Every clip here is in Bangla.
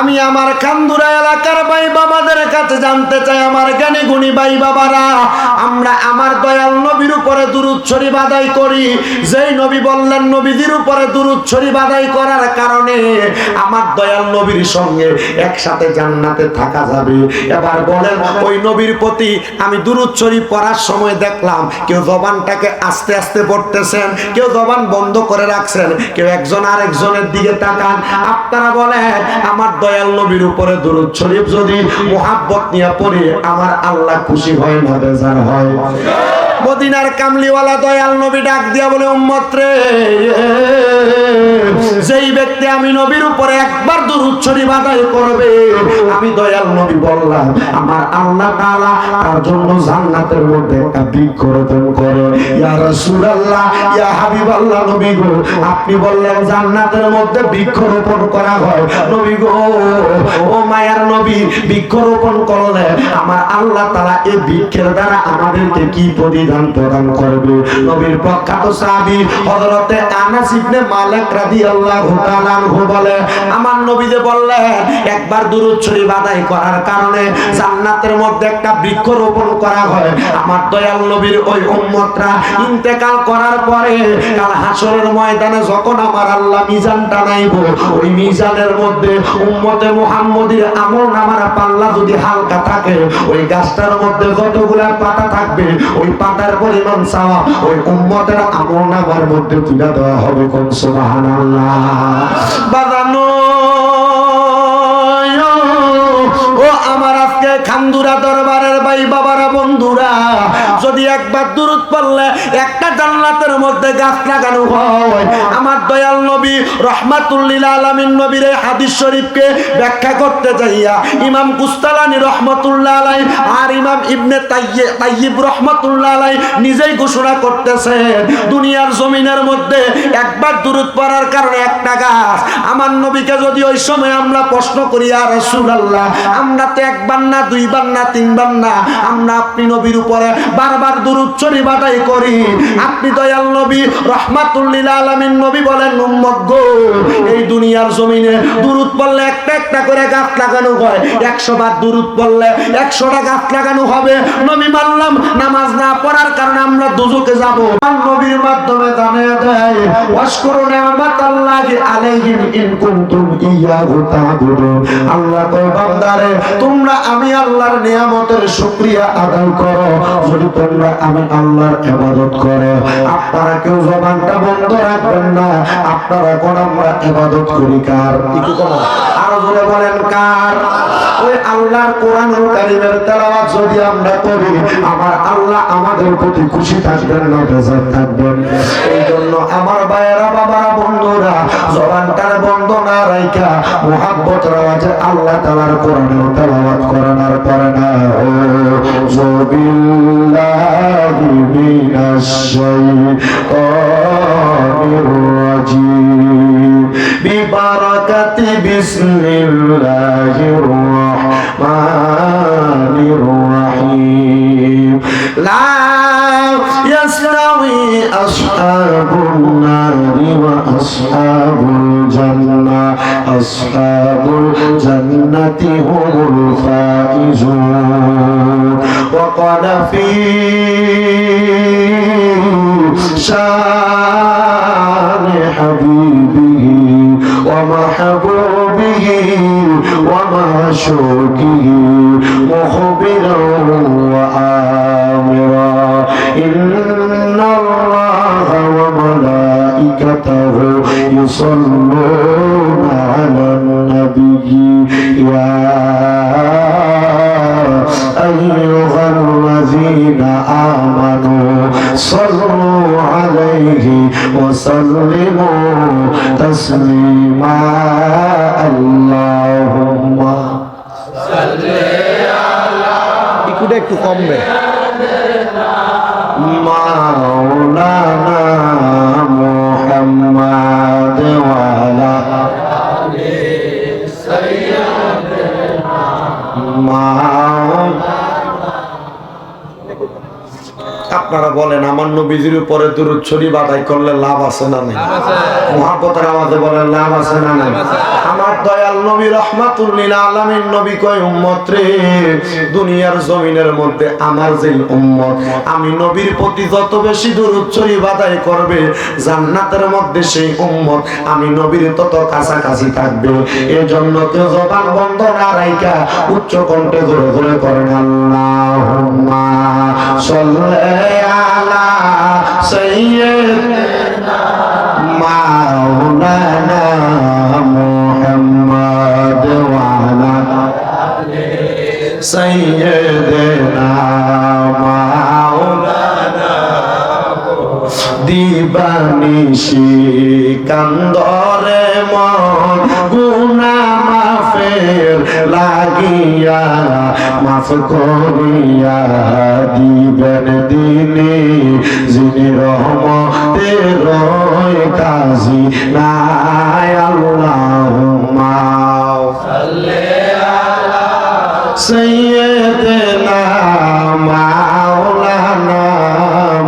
আমি আমার কান্দুরা এলাকার ভাই বাবাদের কাছে জানতে চাই, আমার জ্ঞানী গুণী ভাই বাবারা, আমরা আমার দয়াল নবীর উপরে শরীফ আদায় করি। যেই নবী বললেন নবীদের উপরে শরীফ আদায় করার কারণে আমার দয়াল নবীর সঙ্গে একসাথে জান্নাতে থাকা যাবে। এবার বলেন, ওই নবীর প্রতি আমি দুরুদ শরীফ পড়ার সময় দেখলাম, কেউ জবানটাকে আস্তে আস্তে পড়তেছেন, কেউ জবান বন্ধ করে রাখছেন, কেউ একজন আরেকজনের দিকে তাকান। আপনারা বলেন, আমার দয়াল উপরে দরুদ শরীফ যদি মোহাব্বত নিয়ে পড়ে, আমার আল্লাহ খুশি হয় না, বেজার হয়। মদিনার কামলিওয়ালা দয়াল নবী ডাক দিয়া বলে, উম্মত রে, যেই ব্যক্তি আমি নবীর উপরে একবার দুরুদ শরীফ আদায় করবে, আমি দয়াল নবী বললাম, আমার আল্লাহ তাআলা তার জন্য জান্নাতের মধ্যে একটা বৃক্ষরোপণ করে। ইয়া রাসূলুল্লাহ, ইয়া হাবিবাল্লাহ নবী গো, আপনি বললেন জান্নাতের মধ্যে বৃক্ষরোপণ করা হয়। নবী গো, ও মায়ার নবী বৃক্ষরোপণ করলে আমার আল্লাহ তাআলা এই বৃক্ষের দ্বারা আমাদেরকে কি প্রতিদান প্রদান করবে। নবীর প্রখ্যাত সাহাবী হযরতে আনাস ইবনে মালিক রাদিয়াল্লাহু তাআলা আনহু বলে, আমার নবী যে বললেন, একবার দুরূদ শরীফ আদায় করার কারণে জান্নাতের মধ্যে একটা বৃক্ষ রোপণ করা হয়। আমার দয়াল নবীর ওই উম্মতরা ইন্তেকাল করার পরে কাল হাসরের ময়দানে যখন আমার আল্লাহ মিজান টানাইব, ওই মিজানের মধ্যে উম্মতে মুহাম্মদের আমল নামার পাল্লা যদি হালকা থাকে, ওই গাছটার মধ্যে যতগুলা পাতা থাকবে, ওই পাতার পরিমাণ চাওয়া ওই উম্মতের আমল নামার মধ্যে তুলে দেওয়া হবে কোন? সুবহানাল্লাহ। বাজানো ও আমার আজকে খান্দুরা দরবারের ভাই বাবারা, বন্ধুরা, যদি একবার দূরত পড়লে একটা জান্নাতের মধ্যে গাছ লাগানো হয়। আমার দয়াল নবী রহমাতুল্লিল আলামিন নবীর এই হাদিস শরীফকে ব্যাখ্যা করতে যাইয়া ইমাম কুস্তালানি রহমতুল্লাহ আলাই আর ইমাম ইবনে তাইয়ে তাইয়িব রহমতুল্লাহ আলাই নিজেই ঘোষণা করতেছে দুনিয়ার জমিনের মধ্যে একবার দূরত পড়ার কারণে একটা গাছ। আমার নবীকে যদি ওই সময় আমরা প্রশ্ন করি আর রাসূলুল্লাহ আমরা তো একবার না দুইবার না তিনবার না আমরা আপনি নবীর উপরে বারবার দুরুচ্ছরি বাটাই করি। আপনি দয়াল নবী রহমাতুল্লিল আলমিন নবী বলেন, উম্মত গো। এই দুনিয়ার জমিনে দুরূদ পড়লে একটা একটা করে গাছ লাগানো হয়। একশো বার দুরূদ পড়লে একশোটা গাছ লাগানো হবে। নবী মানলাম, নামাজ না পড়ার কারণে আমরা দুজকে যাব। নবীর মাধ্যমে জানিয়ে দেয় আলাইহিম ইন কুনতুম ইয়াহু আল্লাহ বান্দারে, তোমরা আমি আল্লাহর নিয়ামতের শুকরিয়া আদায় করো। যদি তোমরা আমি আল্লাহর ইবাদত করো, আপনারা কেউ জবানটা বন্ধ রাখবেন না। আপনারা কোন আমরা ইবাদত করি কার একটু কোন আরও জোরে বলেন কার? ওই আল্লাহর কোরআনুল কারীমের তেলাওয়াত যদি আমরা করি আমার আল্লাহ আমাদের প্রতি খুশি থাকবেন না বেজার থাকবেন। এই জন্য আমার ভাইয়েরা বাবারা বন্ধুরা জবানটার বন্ধ না রাইখা মোহাব্বত রাওয়াজে আল্লাহ তাআলার কোরআনের তেলাওয়াত করানোর পরে না। ও জবিল্লাহি মিনাশ শাইতানির রাজিম। ببركة بسم الله الرحمن الرحيم لا يستوي أصحاب النار وأصحاب الجنة أصحاب الجنة هم الفائزون وقال فيه ومحبوبه ومعشوقه مخبرا وآمرا إن الله وملائكته يصلون নবীজির উপরে দূরত ছড়ি বাদাই করলে লাভ আছে না নেই? মহাব্বতের আওয়াজে বলেন লাভ আছে না নাই? আমার দয়াল নবী রহমাতুল্লিল আলামিন নবী কয় উম্মত রে দুনিয়ার জমিনের মধ্যে আমার যে উম্মত আমি নবীর প্রতি যত বেশি দূরত ছড়ি বাদাই করবে জান্নাতের মধ্যে সেই উম্মত আমি নবীর তত কাছাকাছি থাকবে। এজন্য কেউ জবান বন্ধ না রাইকা উচ্চ কণ্ঠে ধরে ধরে করেন আল্লাহুম্মা করিয়া মাফ করিয়া দিবেন দিনে যিনি রহমতে রয় কাজী। নাই আল্লাহুম্মা। সাল্লি আলা সাইয়্যিদিনা মাওলানা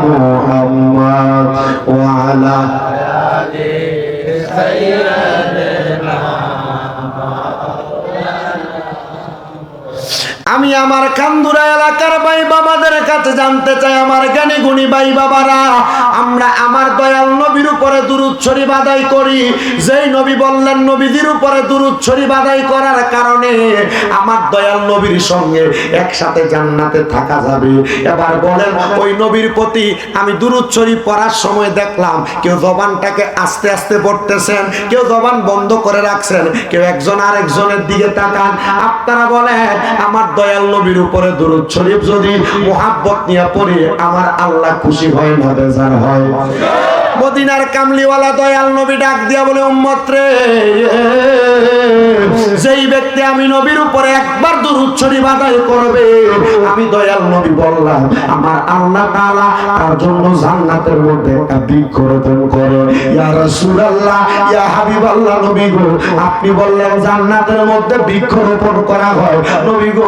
মুহাম্মদ ওয়া আলা আমি আমার কান্দুরা এলাকার ভাই বাবাদের কাছে জানতে চাই, আমার জ্ঞানী গুণী ভাই বাবারা, আমরা আমার দয়াল নবীর উপরে শরীফ আদায় করি। যেই নবী বললেন নবীদের উপরে শরীফ আদায় করার কারণে আমার দয়াল নবীর সঙ্গে একসাথে জান্নাতে থাকা যাবে। এবার বলেন, ওই নবীর প্রতি আমি দুরুদ শরীফ পড়ার সময় দেখলাম, কেউ জবানটাকে আস্তে আস্তে পড়তেছেন, কেউ জবান বন্ধ করে রাখছেন, কেউ একজন আরেকজনের দিকে তাকান। আপনারা বলেন, আমার দয়াল নবীর উপরে দরুদ শরীফ যদি মোহাব্বত নিয়ে পড়ি আমার আল্লাহ খুশি হয় না বেজার হয়। মদিনার কামলিওয়ালা দয়াল নবী ডাক দিয়া বলে, উম্মত রে, যেই ব্যক্তি আমি নবীর উপরে একবার দুরুদ শরীফ আদায় করবে, আমি দয়াল নবী বললাম, আমার আল্লাহ তাআলা তার জন্য জান্নাতের মধ্যে একটা বৃক্ষ রোপণ করে। ইয়া রাসূলুল্লাহ, ইয়া হাবিবাল্লাহ নবী গো, আপনি বললেন জান্নাতের মধ্যে বৃক্ষ রোপণ করা হয়। নবী গো,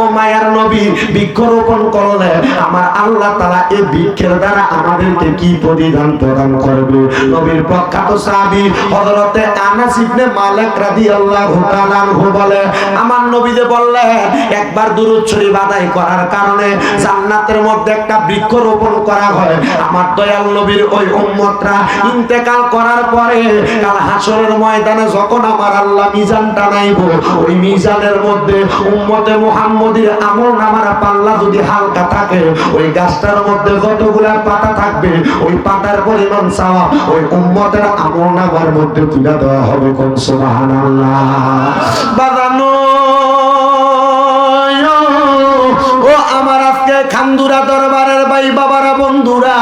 ও মায়ার নবী বৃক্ষ রোপণ করলে আমার আল্লাহ তাআলা এই বৃক্ষের দ্বারা আমাদেরকে কি প্রতিদান প্রদান করবে। নবীর প্রখ্যাত সাহাবী হযরতে আনাস ইবনে মালিক রাদিয়াল্লাহু তাআলা আনহু বলে, আমার নবী যে বললেন একবার দুরূদ শরীফ আদায় করার কারণে জান্নাতের মধ্যে একটা বৃক্ষ রোপণ করা হয়। আমার দয়াল নবীর ওই উম্মতরা ইন্তেকাল করার পরে কাল হাসরের ময়দানে যখন আমার আল্লাহ মিজান টানাইব, ওই মিজানের মধ্যে উম্মতে মুহাম্মদীর আমল নামার পাল্লা যদি হালকা থাকে, ওই গাছটার মধ্যে যতগুলা পাতা থাকবে, ওই পাতার পরিমাণ চাওয়া, ওই উম্মতের আমল নামার মধ্যে তুলে দেওয়া হবে কোন সুবহানাল্লাহ? বাজানো, ও আমার আজকে খান্দুরা দরবারের ভাই বাবারা, বন্ধুরা,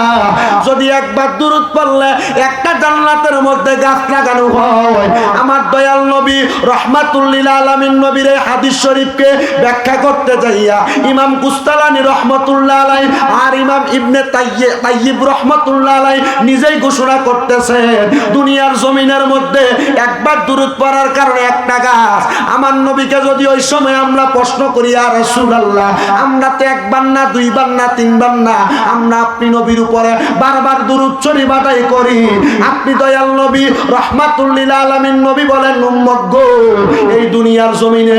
যদি একবার দূরত পড়লে একটা জান্নাতের মধ্যে গাছ লাগানো হয়। আমার দয়াল নবী রহমাতুল্লিল আলামিন নবীর এই হাদিস শরীফকে ব্যাখ্যা করতে যাইয়া ইমাম কুস্তালানি রহমতুল্লাহ আলাই আর ইমাম ইবনে তাইয়ে তাইয়িব রহমতুল্লাহ আলাই নিজেই ঘোষণা করতেছেন, দুনিয়ার জমিনের মধ্যে একবার দূরত পড়ার কারণে একটা গাছ। আমার নবীকে যদি ওই সময় আমরা প্রশ্ন করি আর রাসূলুল্লাহ, আমরা তো একবার না, দুইবার না, তিনবার না, আমরা আপনি নবীর উপরে বারবার দুরূদ শরীফ আদায় করি। আপনি দয়াল নবী রহমাতুল্লিল আলামিন নবী বলেন এই দুনিয়ার জমিনে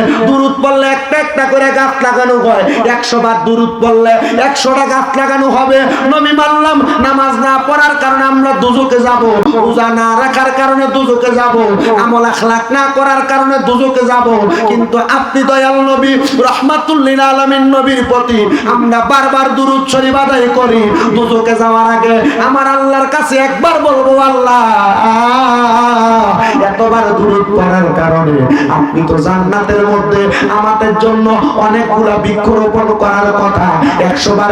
পড়লে একটা একটা করে গাছ লাগানো হয়। একশো বার পড়লে একশোটা গাছ লাগানো হবে। নবী মানলাম, নামাজ না পড়ার কারণে আমরা দুজকে যাব। রোজা না রাখার কারণে দুজকে যাব। আমল আখলাক না করার কারণে দুজকে যাব। কিন্তু আপনি দয়াল নবী রহমাতুল্লিল আলামিন নবীর প্রতি আমরা বারবার দুরূদ শরীফ আদায় করি। দুজকে যাওয়ার আগে আমার আল্লাহর কাছে একবার বলব, আল্লাহ এতবার দূরত পড়ার কারণে আপনি তো জান্নাতের মধ্যে আমাদের জন্য অনেকগুলা করার কথা। একশো বার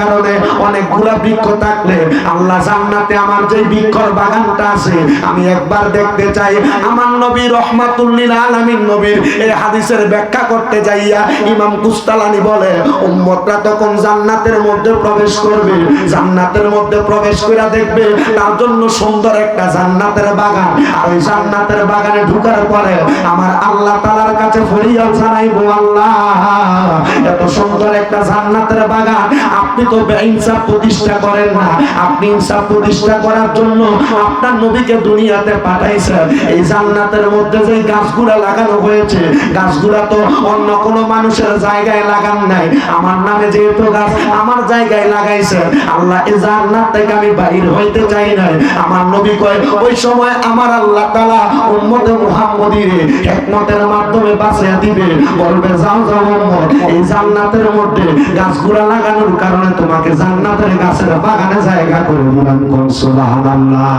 কারণে অনেকগুলা বৃক্ষ থাকলে আল্লাহ জান্নাতে আমার যে বৃক্ষর বাগানটা আছে, আমি একবার দেখতে চাই। আমার নবী নবীর এই হাদিসের ব্যাখ্যা করতে যাইয়া ইমাম কুস্তালানি বলে, উম্মতরা তখন জান্নাতের মধ্যে প্রবেশ করবে। জান্নাতের মধ্যে প্রবেশ করে দেখবে, তার জন্য সুন্দর একটা জান্নাতের বাগান। আর ওই জান্নাতের বাগানে ঢুকার পরে আমার আল্লাহ তালার কাছে ফরিয়াদ জানাইবো আল্লাহ, এত সুন্দর একটা জান্নাতের বাগান। আপনি তো ইনসাফ প্রতিষ্ঠা করেন না। আপনি ইনসাফ প্রতিষ্ঠা করার জন্য আপনার নবীকে দুনিয়াতে পাঠাইছেন। এই জান্নাতের মধ্যে যে গাছগুলা লাগানো হয়েছে, গাছগুলা তো অন্য কোনো মানুষের জায়গায় লাগান নাই। আমার নামে যেহেতু গাছ আমার জায়গায় লাগাইছে আল্লাহ এই জান্নাত থেকে আমি বাইর হইতে চাই নাই। আমার নবী কয়, ওই সময় আমার আল্লাহ তাআলা উম্মতে মুহাম্মদীরে হিকমতের মাধ্যমে বাঁচিয়ে দিবে বলবে, যাও যাও উম্মত, এই জান্নাতের মধ্যে গাছগুলা লাগানোর কারণে তোমাকে জান্নাতের গাছের বাগানে জায়গা করে দিলাম কোন সুবহানাল্লাহ।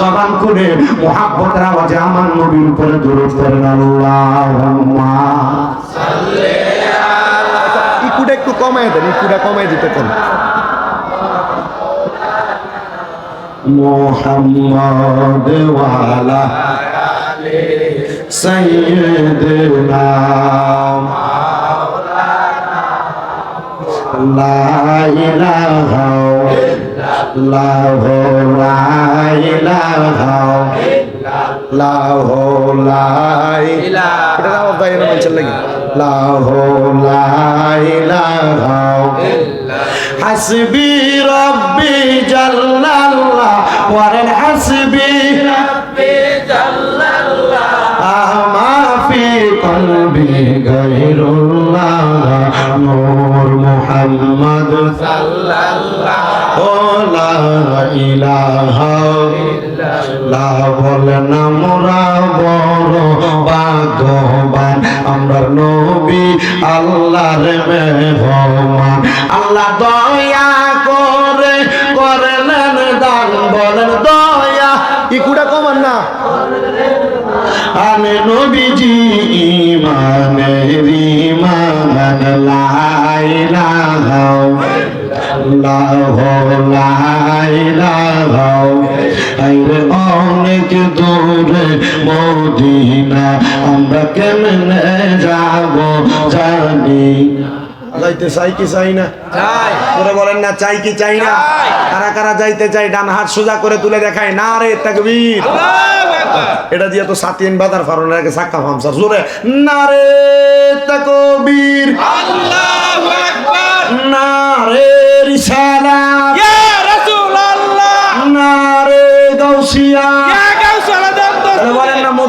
জবান করে মুহাব্বতের আওয়াজে আমার নবীর উপরে দরুদ করেন আল্লাহুম্মা। ইকুটা একটু কমায় দেন, ইকুটা কমায় দিতে কোন محمد وعلى سيدنا لا إله إلا الله لا إله إلا الله لا إله لا إله إلا حسبي ربي جل الله পরেন হাসবি। রব্বি জাল্লাল্লাহ। মা ফি কলবি গায়রুল্লাহ নূর মুহাম্মদ সাল্লাল্লাহ। ও লা ইলাহা ইল্লাল্লাহ। বলেন নাম রাবর বাগবান আমরা নবী আল্লাহর মেহমান। আল্লাহ দয়া নবীজি ইমানের ইমান লাইলাহাও লাহ লাইলাহ আইরে অনেক দূরে মদিনা আমরা কেমনে যাব জানি যাইতে চাই কি চাই না? করে বলেন না চাই কি চাই না? কারা কারা যাইতে চাই ডান হাত সোজা করে তুলে দেখায় না রে তাকবীর। এটা দিয়ে তো সাতিন বাদার ফারনের আগে সাক্কা ফামসার জোরে। না রে তাকবীর। আল্লাহু আকবার। না রে রিসালাত। ইয়া রাসূলুল্লাহ। না রে গাউসিয়া।